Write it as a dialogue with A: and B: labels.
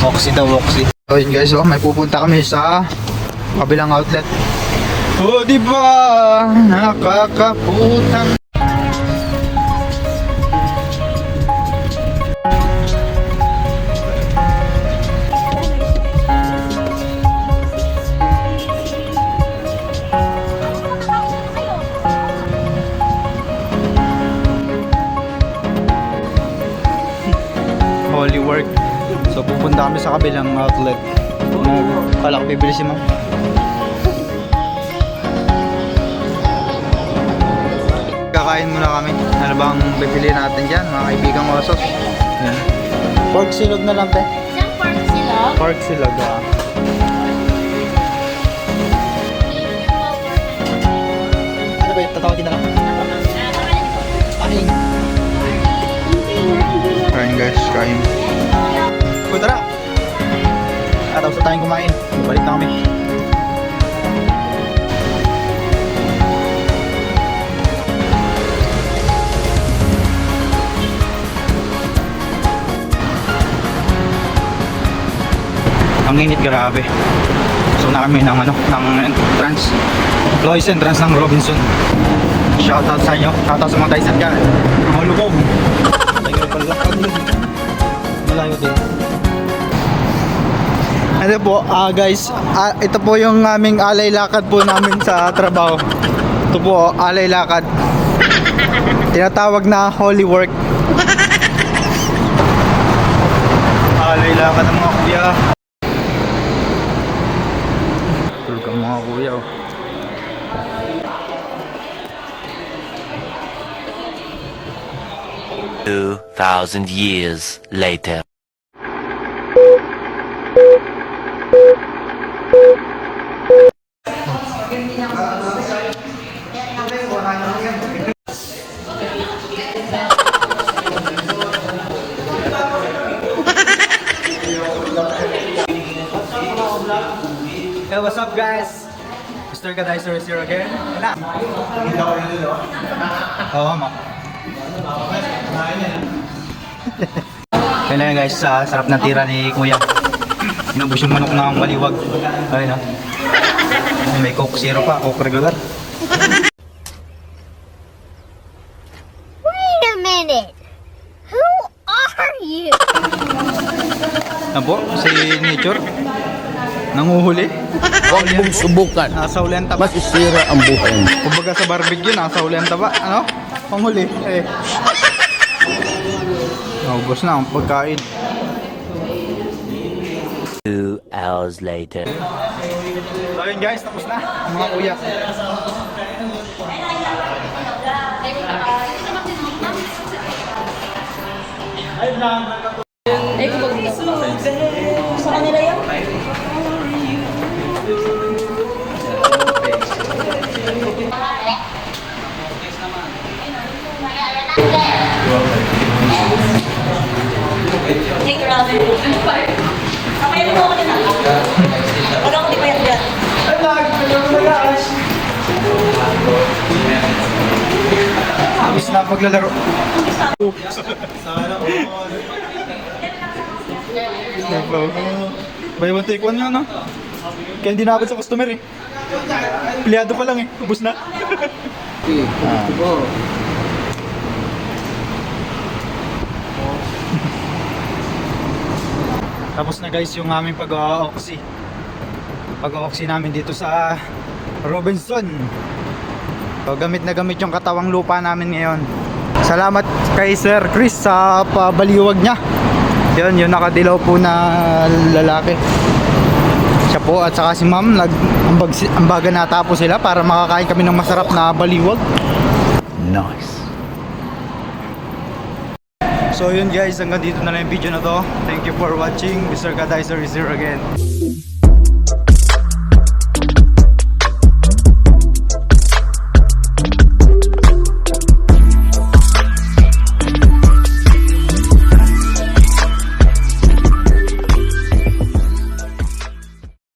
A: Woxy daw, Woxy. So yun guys, oh, may pupunta kami sa kabilang outlet. Oh, di ba? Nakakaputang. Holy work. So pupunta kami sa kabilang outlet. Ano, kala ko bibili si ma'am. Kakain muna kami. Ano bang bibili natin dyan, mga kaibigang osos? Yan. Pork silog na lang, te.
B: Isang pork sila.
A: Pork silog, ah. Ano ba yung tatawagin na lang? Guys, kain. Uy, tara! Katapos na tayong kumain. Balik na kami. Ang init grabe. So na kami ng ano, ng entrance. Lois entrance ng Robinson. Shoutout sa inyo. Shoutout sa mga Tyson dyan. Mga Malayo din. Ano po, ah guys, ah, ito po yung aming alay lakad po namin sa trabaho. Ito po, alay lakad. Tinatawag na holy work. alay lakad ng mga kuya. Tulog ang mga kuya. oh.
C: Two thousand years later.
A: Hey, what's up guys? Mr. Kadicer is here again. Na. Oo, ma. Kaya na guys, sa sarap na tira ni Kuya. Inubos yung manok na maliwag. Ayun na. May coke zero pa, coke regular.
B: Wait a minute. Who are you?
A: Ano po? Si Nature? Nanguhuli?
D: Huwag mong subukan.
A: Nasa ulian taba.
D: Masisira ang buhay.
A: Kumbaga sa barbecue, nasa ulian taba. Ano? Panghuli. Eh. Naubos na ang pagkain.
C: Two hours later.
A: So yun guys, tapos na ang mga kuya.
B: Sa kanila yan? Take rather Okay, ito ako din Wala ko di pa yan dyan.
A: Tapos na paglalaro. Buy one take one nga no? Kaya hindi naabot sa customer eh. Pliyado pa lang eh. Ubus na. Tapos na guys yung aming pag-oxy. Pag-oxy namin dito sa Robinson. So, gamit na gamit yung katawang lupa namin ngayon. Salamat kay Sir Chris sa pabaliwag niya. Yun, yung nakadilaw po na lalaki. Siya po at saka si ma'am, nag, ambag, ambaga natapos sila para makakain kami ng masarap na baliwag.
D: Nice.
A: So yun guys, hanggang dito na lang yung video na to. Thank you for watching. Mr. Kadizer is here again.